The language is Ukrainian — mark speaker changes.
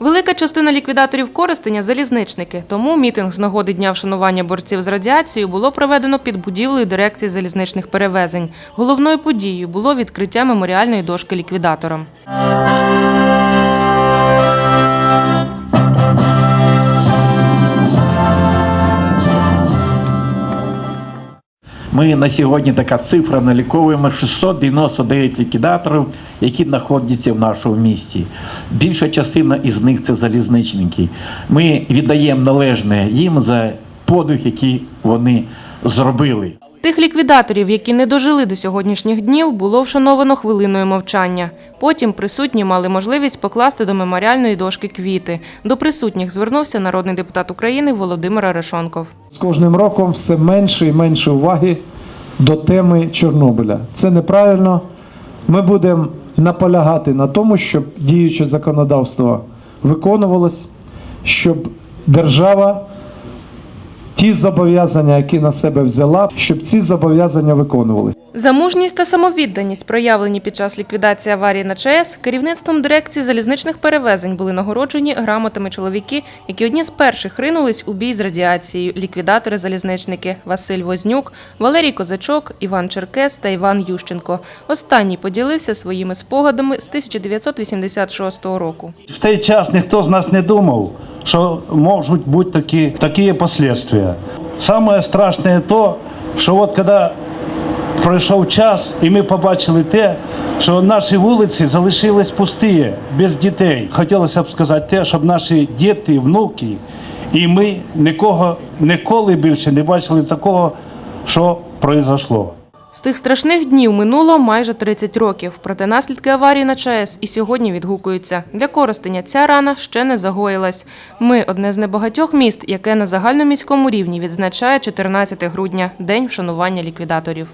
Speaker 1: Велика частина ліквідаторів користення – залізничники. Тому мітинг з нагоди Дня вшанування борців з радіацією було проведено під будівлею дирекції залізничних перевезень. Головною подією було відкриття меморіальної дошки ліквідаторам.
Speaker 2: Ми на сьогодні така цифра наліковуємо 699 ліквідаторів, які знаходяться в нашому місті. Більша частина із них це залізничники. Ми віддаємо належне їм за подвиг, який вони зробили.
Speaker 1: Тих ліквідаторів, які не дожили до сьогоднішніх днів, було вшановано хвилиною мовчання. Потім присутні мали можливість покласти до меморіальної дошки квіти. До присутніх звернувся народний депутат України Володимир Арешонков.
Speaker 3: З кожним роком все менше і менше уваги до теми Чорнобиля. Це неправильно. Ми будемо наполягати на тому, щоб діюче законодавство виконувалось, щоб держава ті зобов'язання, які на себе взяла, щоб ці зобов'язання виконувалися.
Speaker 1: За мужність та самовідданість, проявлені під час ліквідації аварії на ЧАЕС, керівництвом дирекції залізничних перевезень були нагороджені грамотами чоловіки, які одні з перших ринулись у бій з радіацією. Ліквідатори-залізничники Василь Вознюк, Валерій Козачок, Іван Черкес та Іван Ющенко. Останній поділився своїми спогадами з 1986 року.
Speaker 4: В той час ніхто з нас не думав, що можуть бути такі, такі последствия. Самое страшне то, що от коли пройшов час, і ми побачили те, що наші вулиці залишились пусті, без дітей. Хотілося б сказати те, щоб наші діти, внуки, і ми нікого ніколи більше не бачили такого, що произошло.
Speaker 1: З тих страшних днів минуло майже 30 років. Проте наслідки аварії на ЧАЕС і сьогодні відгукуються. Для Коростеня ця рана ще не загоїлась. Ми одне з небагатьох міст, яке на загальноміському рівні відзначає 14 грудня – День вшанування ліквідаторів.